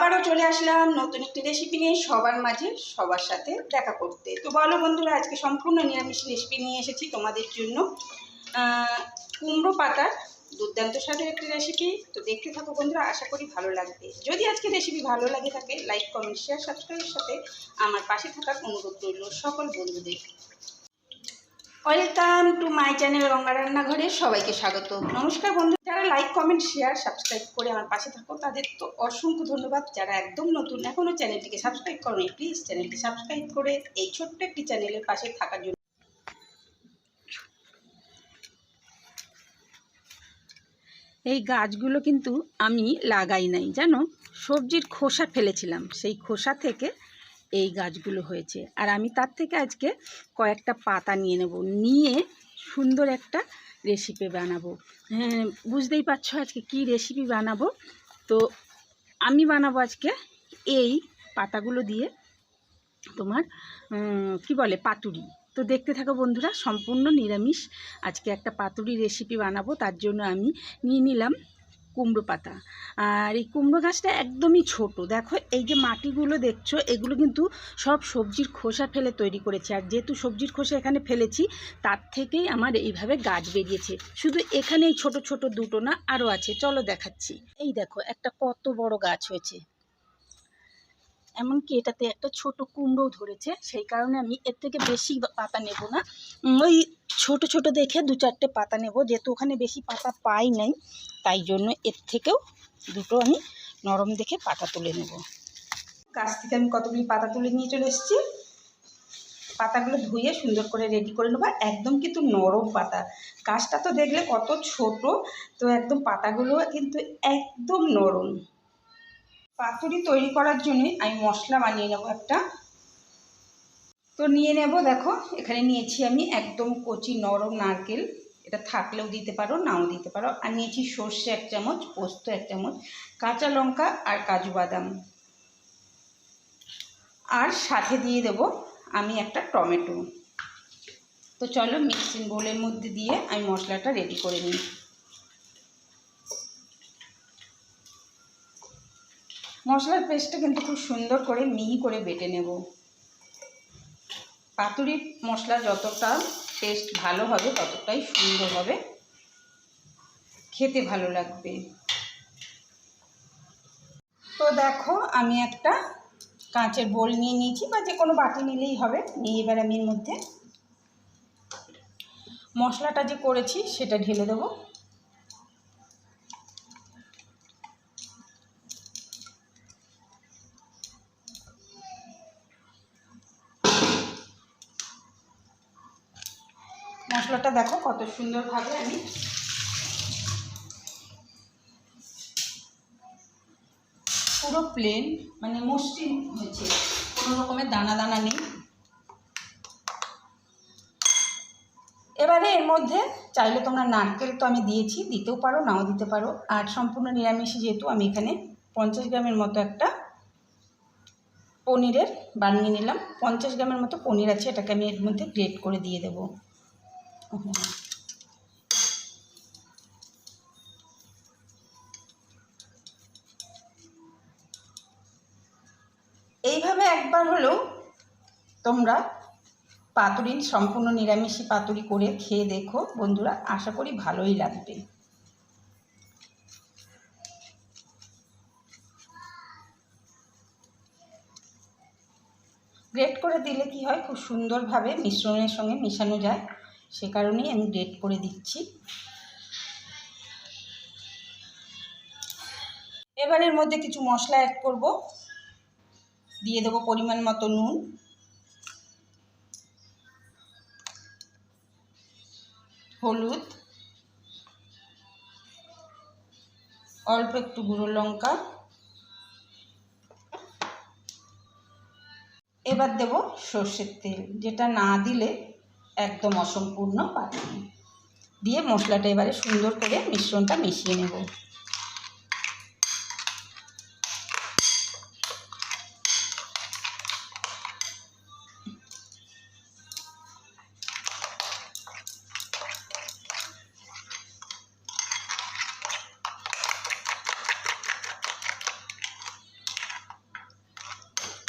আবারও চলে আসলাম নতুন একটি রেসিপি নিয়ে সবার মাঝে, সবার সাথে দেখা করতে। তো বলো বন্ধুরা, আজকে সম্পূর্ণ নিরামিষ রেসিপি নিয়ে এসেছি তোমাদের জন্য। কুমড়ো পাতার দুর্দান্ত স্বাদের একটি রেসিপি তো দেখতে থাকো বন্ধুরা, আশা করি ভালো লাগবে। যদি আজকে রেসিপি ভালো লাগে থাকে লাইক কমেন্ট শেয়ার সাবস্ক্রাইবের সাথে আমার পাশে থাকার অনুরোধ রইল সকল বন্ধুদের। Welcome to my channel Ganga রান্নাঘরে সবাইকে স্বাগত। নমস্কার বন্ধু, যারা লাইক কমেন্ট শেয়ার সাবস্ক্রাইব করে আমার পাশে থাকো, তাদের তো অসংখ্য ধন্যবাদ। যারা একদম নতুন এখনও চ্যানেলটিকে সাবস্ক্রাইব করো প্লিজ চ্যানেলটি সাবস্ক্রাইব করে এই ছোট্ট একটি চ্যানেলের পাশে থাকার জন্য। এই গাছগুলো কিন্তু আমি লাগাই নাই, জানো? সবজির খোসা ফেলেছিলাম, সেই খোসা থেকে এই গাছগুলো হয়েছে। আর আমি তার থেকে আজকে কয়েকটা পাতা নিয়ে নেব। নিয়ে সুন্দর একটা রেসিপি বানাবো। হ্যাঁ বুঝতেই পারছ আজকে কি রেসিপি বানাবো? তো আমি বানাবো আজকে এই পাতাগুলো দিয়ে তোমার কি বলে, পাতুরি। তো দেখতে থাকো বন্ধুরা, সম্পূর্ণ নিরামিষ আজকে একটা পাতুরি রেসিপি বানাবো। তার জন্য আমি নিয়ে নিলাম কুমড়ো পাতা। আর এই কুমড়ো গাছটা একদমই ছোট। দেখো, এই যে মাটিগুলো দেখছ, এগুলো কিন্তু সব সবজির খোসা ফেলে তৈরি করেছে। আর যেহেতু সবজির খোসা এখানে ফেলেছি, তার থেকেই আমার এইভাবে গাছ বেরিয়েছে। শুধু এখানেই ছোট ছোট দুটো না আরও আছে। চলো দেখাচ্ছি। এই দেখো, একটা কত বড় গাছ হয়েছে। এমনকি এটাতে একটা ছোট কুমড়োও ধরেছে, সেই কারণে আমি এর থেকে বেশি পাতা নেব না। ওই ছোট ছোট দেখে দু চারটে পাতা নেব, যেহেতু ওখানে বেশি পাতা পাই নাই, তাই জন্য এর থেকেও দুটো আমি নরম দেখে পাতা তুলে নেব। গাছ থেকে আমি কতগুলি পাতা তুলে নিয়ে চলে এসেছি। পাতাগুলো ধুয়ে সুন্দর করে রেডি করে নেব একদম কিন্তু নরম পাতা। গাছটা তো দেখলে কত ছোট, তো একদম পাতাগুলো কিন্তু একদম নরম। পাতুরি তৈরি করার জন্য আমি মশলা বানিয়ে নেব একটা। তো নিয়ে নেব, দেখো, এখানে নিয়েছি আমি একদম কচি নরম নারকেল। এটা থাকলেও দিতে পারো, নাও দিতে পারো। আর নিয়েছি সর্ষে এক চামচ, পোস্ত এক চামচ, কাঁচা লঙ্কা আর কাজু বাদাম। আর সাথে দিয়ে দেব আমি একটা টমেটো। তো চলো মিক্সিং বোলের মধ্যে দিয়ে আমি মশলাটা রেডি করে নিই। মশলার পেস্টটা কিন্তু খুব সুন্দর করে মিহি করে বেটে নেব। পাতুরির মশলা যতটা টেস্ট ভালো হবে, ততটাই সুন্দর হবে। খেতে ভালো লাগবে। তো দেখো, আমি একটা কাঁচের বোল নিয়ে নিয়েছি বা যে কোনো বাটি নিলেই হবে। নিয়ে এবার আমি এর মধ্যে মশলাটা যে করেছি, সেটা ঢেলে দেবো। মশলাটা দেখো, কত সুন্দরভাবে আমি পুরো প্লেন মানে মসৃণ হয়েছে। কোনো রকমের দানা দানা নেই। এবারে এর মধ্যে চাইলে তোমরা নারকেল তো আমি দিয়েছি, দিতেও পারো, নাও দিতে পারো। আর সম্পূর্ণ নিরামিষ যেহেতু, আমি এখানে পঞ্চাশ গ্রামের মতো একটা পনিরের বানিয়ে নিলাম। পঞ্চাশ গ্রামের মতো পনির আছে, এটাকে আমি এর মধ্যে গ্রেট করে দিয়ে দেবো। এইভাবে একবার হলেও তোমরা পাতুরি সম্পূর্ণ নিরামিষী পাতুরি করে খেয়ে দেখো, বন্ধুরা। আশা করি ভালোই লাগবে। গ্রেট করে দিলে কি হয়? খুব সুন্দরভাবে মিশ্রণের সঙ্গে মেশানো যায়। সে কারণেই আমি গ্রেট করে দিচ্ছি। এবার এর মধ্যে কিছু মশলা অ্যাড করব। দিয়ে দেবো পরিমাণ মতো নুন। হলুদ। অল্প একটু গুঁড়ো লঙ্কা। এবার দেব সর্ষের তেল। যেটা না দিলে একদম অসম্পূর্ণ পাতুরি দিয়ে মশলাটা এবারে সুন্দর করে মিশ্রণটা মিশিয়ে নেব।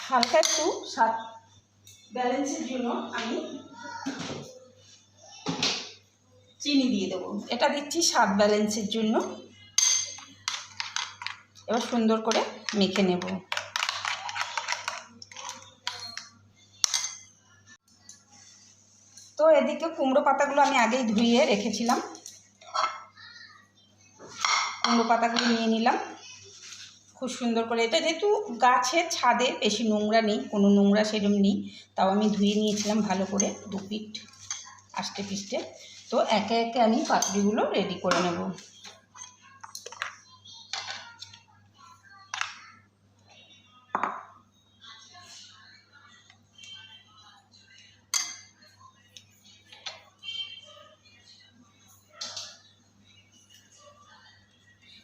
হালকা একটু স্বাদ ব্যালেন্সের জন্য আমি চিনি দিয়ে দেবো। এটা দিচ্ছি স্বাদ ব্যালেন্সের জন্য। এবার সুন্দর করে মেখে নেব। তো এদিকে কুমড়ো পাতাগুলো আমি আগেই ধুয়ে রেখেছিলাম। কুমড়ো পাতাগুলো নিয়ে নিলাম। খুব সুন্দর করে। এটা যেহেতু গাছের ছাদে, বেশি নোংরা নেই, কোনো নোংরা সেরম নেই, তাও আমি ধুয়ে নিয়েছিলাম ভালো করে দু পিঠ আষ্টে পিষ্টে। তো একে একে আমি পাতুরিগুলো রেডি করে নেব।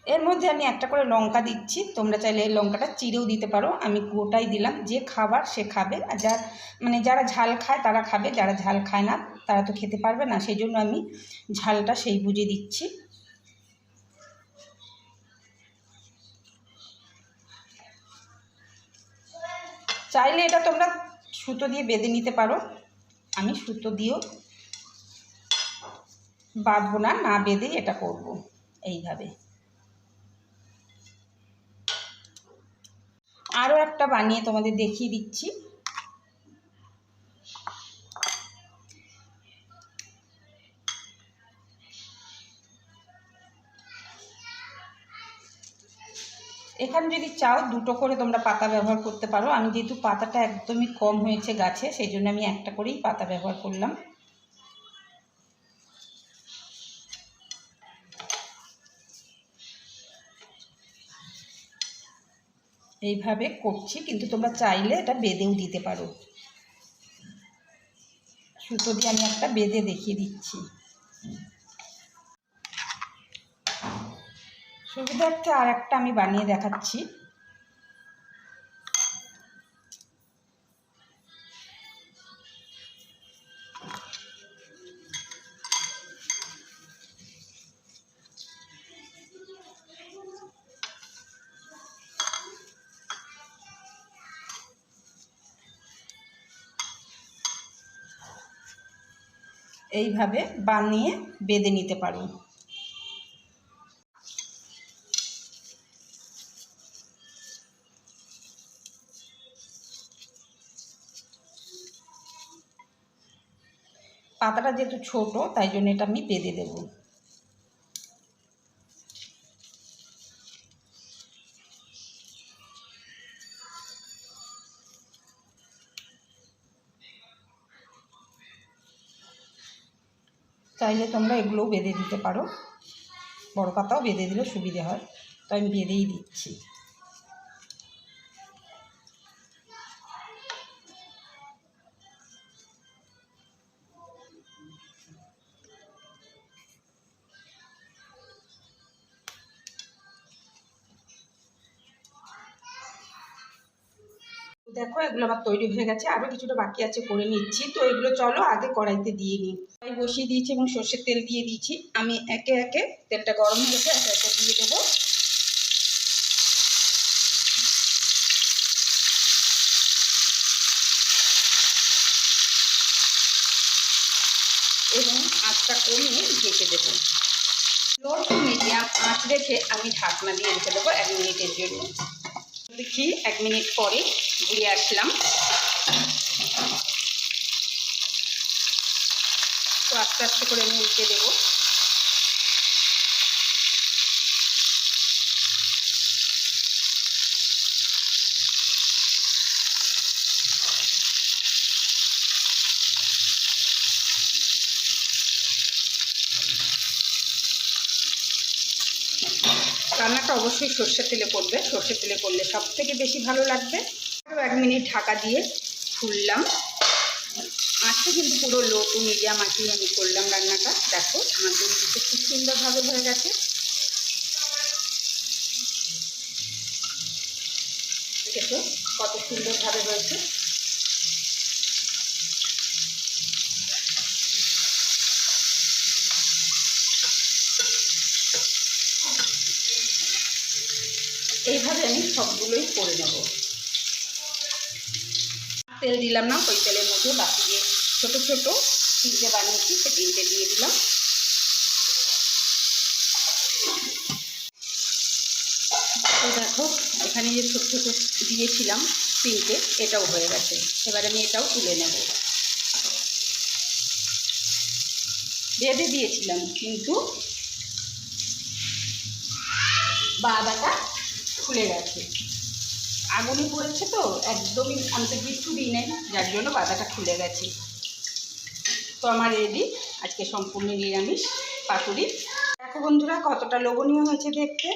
এর মধ্যে আমি একটা করে লঙ্কা দিচ্ছি। তোমরা চাইলে এই লঙ্কাটা চিড়েও দিতে পারো। আমি গোটাই দিলাম। যে খাবার সে খাবে। আর যার মানে যারা ঝাল খায় তারা খাবে। যারা ঝাল খায় না তারা তো খেতে পারবে না। সেই জন্য আমি ঝালটা সেই বুঝে দিচ্ছি। চাইলে এটা তোমরা সুতো দিয়ে বেঁধে নিতে পারো। আমি সুতো দিয়েও বাঁধবো না। না বেঁধেই এটা করব। এইভাবে। আরও একটা বানিয়ে তোমাদের দেখিয়ে দিচ্ছি। এখানে যদি চাও দুটো করে তোমরা পাতা ব্যবহার করতে পারো। আমি যেহেতু পাতাটা একদমই কম হয়েছে গাছে, সেই জন্য আমি একটা করেই পাতা ব্যবহার করলাম। এইভাবে করছি, কিন্তু তোমরা চাইলে এটা বেঁধেও দিতে পারো। সুতো দিয়ে আমি একটা বেঁধে দেখিয়ে দিচ্ছি। সুবিধার্থে আর একটা আমি বানিয়ে দেখাচ্ছি। এইভাবে বানিয়ে বেঁধে নিতে পারি। পাতাটা যেহেতু ছোট তাই জন্য এটা আমি বেঁধে দেব। চাইলে তোমরা এগুলোও বেঁধে দিতে পারো। বড় পাতাও বেঁধে দিলে সুবিধে হয়। তো আমি বেঁধেই দিচ্ছি। দেখো, এগুলো আমার তৈরি হয়ে গেছে আরও কিছুটা বাকি আছে করে নিচ্ছি। তো এগুলো চলো আগে কড়াইতে দিয়ে নিই। কড়াই বসিয়ে দিয়েছি এবং সর্ষের তেল দিয়ে দিয়েছি। আমি একে একে তেলটা গরম হয়ে গেছে, একে একে দিয়ে দেবো। এবং আঁচটা কমিয়ে ঢেকে দেবো। লো মিডিয়াম আঁচ রেখে আমি ঢাকনা দিয়ে রেখে দেবো এক মিনিটের জন্য। দেখি এক মিনিট পরে ঘুরে আসলাম। তো আস্তে আস্তে করে আমি উল্টে দেবো। রান্নাটা অবশ্যই সর্ষের তেলে করবে। সর্ষের তেলে করলে সব থেকে বেশি ভালো লাগবে। এক মিনিট ঢাকা দিয়ে খুললাম। আঁচটা কিন্তু পুরো লো টু মিডিয়াম আঁচিয়ে আমি করলাম রান্নাটা। দেখো, আমার দিকে খুব সুন্দরভাবে হয়ে গেছে। দেখেছ কত সুন্দরভাবে হয়েছে। এইভাবে আমি সবগুলোই করে নেব। তেল দিলাম না, ওই তেলের মধ্যে বাকি যে ছোটো ছোটো তিনটে বানিয়েছি, সে তিনটে দিয়ে দিলাম। তো দেখো, এখানে যে ছোটো ছোটো দিয়েছিলাম তিনটে, এটাও হয়ে গেছে। এবার আমি এটাও তুলে নেব। বেঁধে দিয়েছিলাম, কিন্তু বাদাটা খুলে গেছে। আগুনে পড়েছে তো, একদমই আমি তো কিচ্ছু দিই নাই, যার জন্য বাদাটা খুলে গেছে। তো আমার রেডি, আজকে সম্পূর্ণ নিরামিষ পাতুরি। দেখো বন্ধুরা, কতটা লোভনীয় হয়েছে দেখতে।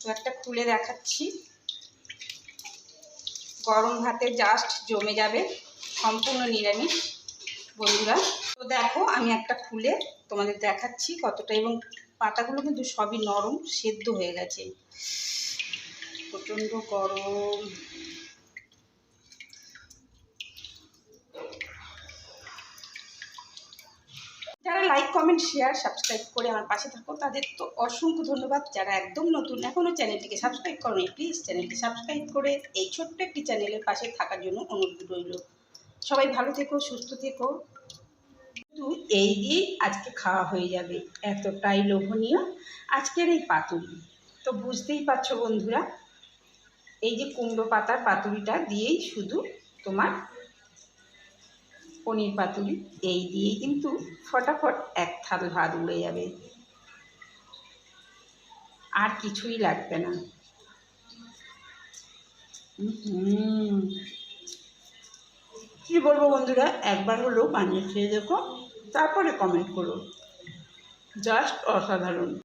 তো একটা খুলে দেখাচ্ছি। গরম ভাতে জাস্ট জমে যাবে সম্পূর্ণ নিরামিষ, বন্ধুরা। তো দেখো, আমি একটা খুলে তোমাদের দেখাচ্ছি কতটা, এবং পাতাগুলো কিন্তু সবই নরম, সেদ্ধ হয়ে গেছে। প্রচণ্ড গরম। যারা লাইক কমেন্ট শেয়ার সাবস্ক্রাইব করে আমার পাশে থাকো, তাদের তো অসংখ্য ধন্যবাদ। যারা একদম নতুন এখনও চ্যানেলটিকে সাবস্ক্রাইব করো প্লিজ চ্যানেলটি সাবস্ক্রাইব করে এই ছোট্ট একটি চ্যানেলের পাশে থাকার জন্য অনুরোধ রইল। সবাই ভালো থেকো, সুস্থ থেকো। কিন্তু এই দিয়েই আজকে খাওয়া হয়ে যাবে। এতটাই লোভনীয় আজকের এই পাতুরি তো বুঝতেই পারছ বন্ধুরা, এই যে কুমড়ো পাতার পাতুরিটা দিয়েই শুধু তোমার পনির পাতুরি এই দিয়েই কিন্তু ফটাফট এক থাল ভাত উড়ে যাবে। আর কিছুই লাগবে না। হুম কী বলব বন্ধুরা, একবার হলেও বানিয়ে খেয়ে দেখো, তারপরে কমেন্ট করো। জাস্ট অসাধারণ।